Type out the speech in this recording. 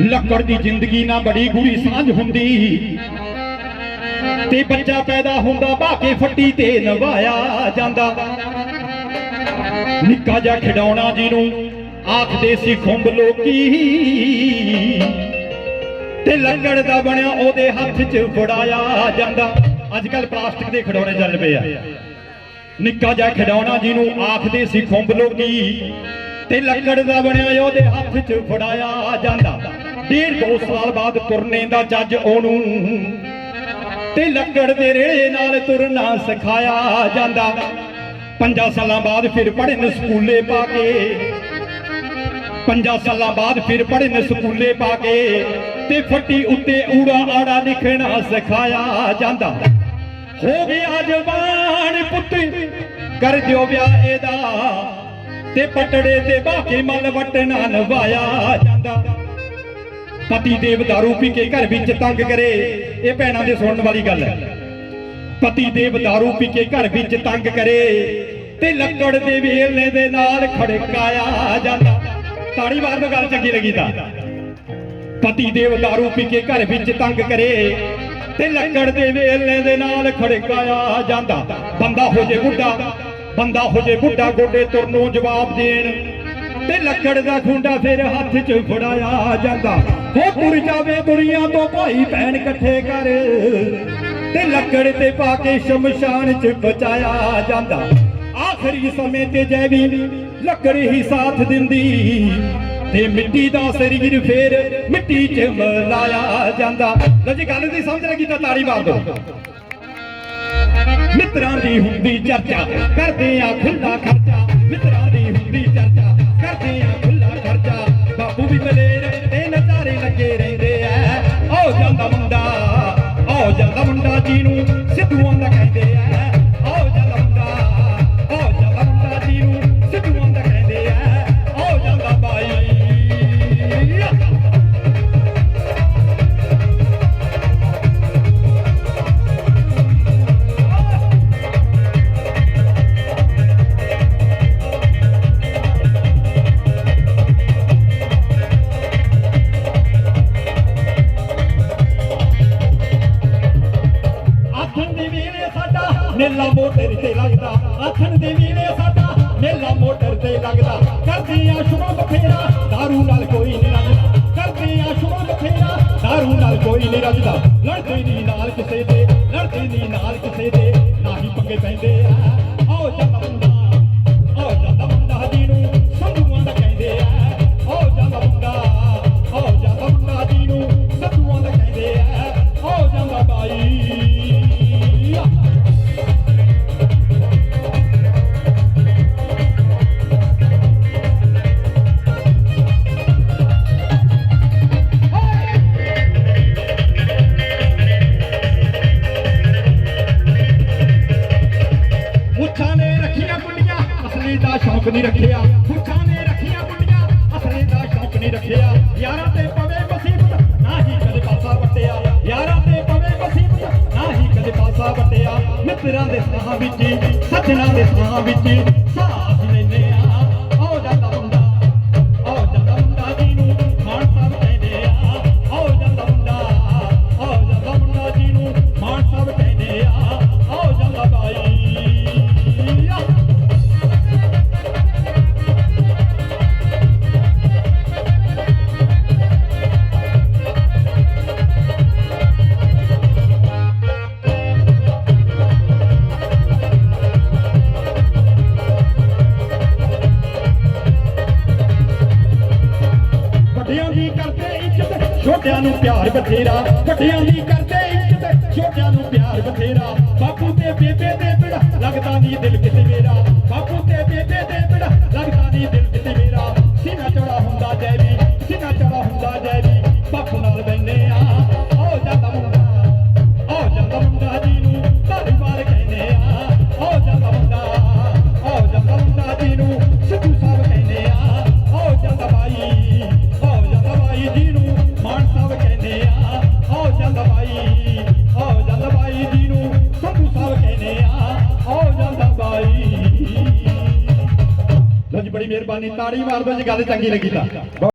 ਲੱਕੜ ਦੀ ਜ਼ਿੰਦਗੀ ਨਾਲ ਬੜੀ ਗੂੜੀ ਸਾਂਝ ਹੁੰਦੀ। ਤੇ ਬੱਚਾ ਪੈਦਾ ਹੁੰਦਾ ਬਾਕੇ ਫੱਟੀ ਤੇ ਨਵਾਇਆ ਜਾਂਦਾ। ਨਿੱਕਾ ਜਿਹਾ ਖਿਡੌਣਾ ਜਿਹਨੂੰ ਆਖਦੇ ਸੀ ਖੁੰਬ ਲੋਕੀ। ਤੇ ਲੱਕੜ ਦਾ ਬਣਿਆ ਉਹਦੇ ਹੱਥ 'ਚ ਫੜਾਇਆ ਜਾਂਦਾ। ਅੱਜ ਕੱਲ ਪਲਾਸਟਿਕ ਦੇ ਖਿਡੌਣੇ ਚੱਲ ਪਏ ਆ। ਨਿੱਕਾ ਜਿਹਾ ਖਿਡੌਣਾ ਜਿਹਨੂੰ ਆਖਦੇ ਸੀ ਖੁੰਬ ਲੋਕੀ। ਤੇ ਲੱਕੜ ਦਾ ਬਣਿਆ ਉਹਦੇ ਹੱਥ 'ਚ ਫੜਾਇਆ ਜਾਂਦਾ। ਡੇਢ ਦੋ ਸਾਲ ਬਾਅਦ ਤੁਰਨੇ ਦਾ ਜੱਜ ਉਹਨੂੰ। ਤੇ ਲੱਕੜ ਦੇ ਰੇੜੇ ਨਾਲ ਤੁਰਨਾ ਸਿਖਾਇਆ ਜਾਂਦਾ। ਪੰਜਾਂ ਸਾਲਾਂ ਬਾਅਦ ਫਿਰ ਪੜ੍ਹਨ ਸਕੂਲੇ ਪਾ ਕੇ। ਪੰਜਾਂ ਸਾਲਾਂ ਬਾਅਦ ਫਿਰ ਪੜ੍ਹਨ ਸਕੂਲੇ ਪਾ ਕੇ। ਤੇ ਫੱਟੀ ਉੱਤੇ ਊੜਾ ਆੜਾ ਲਿਖਣਾ ਸਿਖਾਇਆ ਜਾਂਦਾ। ਹੋ ਗਿਆ ਜਵਾਨ ਪੁੱਤ, ਕਰ ਦਿਓ ਵਿਆਹ ਇਹਦਾ। ਤੇ ਪਟੜੇ ਤੇ ਬਾਕੇ ਮਲ ਵਟਣਾ ਨਵਾਇਆ ਜਾਂਦਾ। ਪਤੀ ਦੇਵ ਦਾਰੂ ਪੀ ਕੇ ਘਰ ਵਿੱਚ ਤੰਗ ਕਰੇ, ਇਹ ਭੈਣਾਂ ਦੇ ਸੁਣਨ ਵਾਲੀ ਗੱਲ ਹੈ। ਪਤੀ ਦੇਵ ਦਾਰੂ ਪੀ ਕੇ ਘਰ ਵਿੱਚ ਤੰਗ ਕਰੇ, ਤੇ ਲੱਕੜ ਦੇ ਵੇਲਣੇ ਦੇ ਨਾਲ ਖੜਕਾਇਆ ਜਾਂਦਾ। ਤਾੜੀ ਮਾਰ ਦੋ ਗੱਲ ਚੰਗੀ ਲੱਗੀ ਤਾਂ। ਪਤੀ ਦੇਵ ਦਾਰੂ ਪੀ ਕੇ ਘਰ ਵਿੱਚ ਤੰਗ ਕਰੇ, ਤੇ ਲੱਕੜ ਦੇ ਵੇਲਣੇ ਦੇ ਨਾਲ ਖੜਕਾਇਆ ਜਾਂਦਾ। ਬੰਦਾ ਹੋ ਜੇ ਬੁੱਢਾ, ਬੰਦਾ ਹੋ ਜੇ ਬੁੱਢਾ, ਗੋਡੇ ਤੁਰਨੋਂ ਜਵਾਬ ਦੇਣ। ਤੇ ਲੱਕੜ ਦਾ ਖੁੰਡਾ ਫਿਰ ਹੱਥ 'ਚ ਫੜਾਇਆ ਜਾਂਦਾ। ਹੋ ਤੁਰ ਜਾਵੇ ਦੁਨੀਆ ਤੋਂ ਭਾਈ ਭੈਣ ਇਕੱਠੇ ਕਰ। ਤੇ ਲੱਕੜ ਤੇ ਪਾ ਕੇ ਸ਼ਮਸ਼ਾਨ 'ਚ ਬਚਾਇਆ ਜਾਂਦਾ। ਆਖਰੀ ਸਮੇਂ ਤੇ ਜੈਵੀ ਲੱਕੜ ਹੀ ਸਾਥ ਦਿੰਦੀ। ਤੇ ਮਿੱਟੀ ਦਾ ਸਰੀਰ ਫੇਰ ਮਿੱਟੀ 'ਚ ਮਿਲਾਇਆ ਜਾਂਦਾ। ਲੋ ਜੀ, ਗੱਲ ਦੀ ਸਮਝ ਲੱਗੀ ਤਾਂ ਤਾੜੀ ਮਾਰ ਦਿਓ। ਮਿੱਤਰਾਂ ਦੀ ਹੁੰਦੀ ਚਰਚਾ, ਕਰਦੇ ਆ ਖੁੱਲਾ ਖਰਚਾ। ਮਿੱਤਰਾਂ ਦੀ ਹੁੰਦੀ ਚਰਚਾ। ਕਰਦੇ ਆਥਣ ਦੇ ਵੇਲੇ ਸਾਡਾ ਮੇਲਾ ਮੋਟਰ ਤੇ ਲੱਗਦਾ ਆਥਣ ਦੇ ਵੇਲੇ ਸਾਡਾ ਮੇਲਾ ਮੋਟਰ ਤੇ ਲੱਗਦਾ ਕਰਦੇ ਆ ਸ਼ੁਭ ਬਖੇਰਾ दारू ਨਾਲ ਕੋਈ ਨਹੀਂ ਰੱਜਦਾ ਕਰਦੇ ਆ ਸ਼ੁਭ ਬਖੇਰਾ दारू ਨਾਲ ਕੋਈ ਨਹੀਂ ਰੱਜਦਾ ਲੜਦੇ ਰੱਖੀਆਂ ਕੁੰਡੀਆਂ, ਅਸਲੀ ਦਾ ਸ਼ੌਕ ਨਹੀਂ ਰੱਖਿਆ। ਮੁੱਛਾਂ ਨੇ ਰੱਖੀਆਂ ਕੁੰਡੀਆਂ, ਅਸਲੀ ਦਾ ਸ਼ੌਕ ਨਹੀਂ ਰੱਖਿਆ। ਯਾਰਾਂ ਤੇ ਪਵੇ ਮੁਸੀਬਤ ਨਾ ਹੀ ਕਦੇ ਪਾਸਾ ਵਟਿਆ। ਯਾਰਾਂ ਤੇ ਪਵੇ ਮੁਸੀਬਤ ਨਾ ਹੀ ਕਦੇ ਪਾਸਾ ਵਟਿਆ। ਮਿੱਤਰਾਂ ਦੇ ਸਾਹਾਂ ਵਿੱਚ, ਸੱਜਣਾ ਦੇ ਸਾਹਾਂ ਵਿੱਚ ਸਾਥ ਛੋਟਿਆਂ ਨੂੰ ਪਿਆਰ ਬਥੇਰਾ, ਵੱਡਿਆਂ ਦੀ ਕਰਦੇ ਇੱਜ਼ਤ, ਛੋਟਿਆਂ ਨੂੰ ਪਿਆਰ ਬਥੇਰਾ। ਬਾਪੂ ਤੇ ਬੇਬੇ ਦੇ ਬਿੜਾ ਲੱਗਦਾ ਨਹੀਂ ਦਿਲ ਕਿਸੇ ਮੇਰਾ। ਬੜੀ ਮਿਹਰਬਾਨੀ ਤਾੜੀ ਮਾਰ ਦਿਓ ਜੇ ਗੱਲ ਚੰਗੀ ਲੱਗੀ ਤਾਂ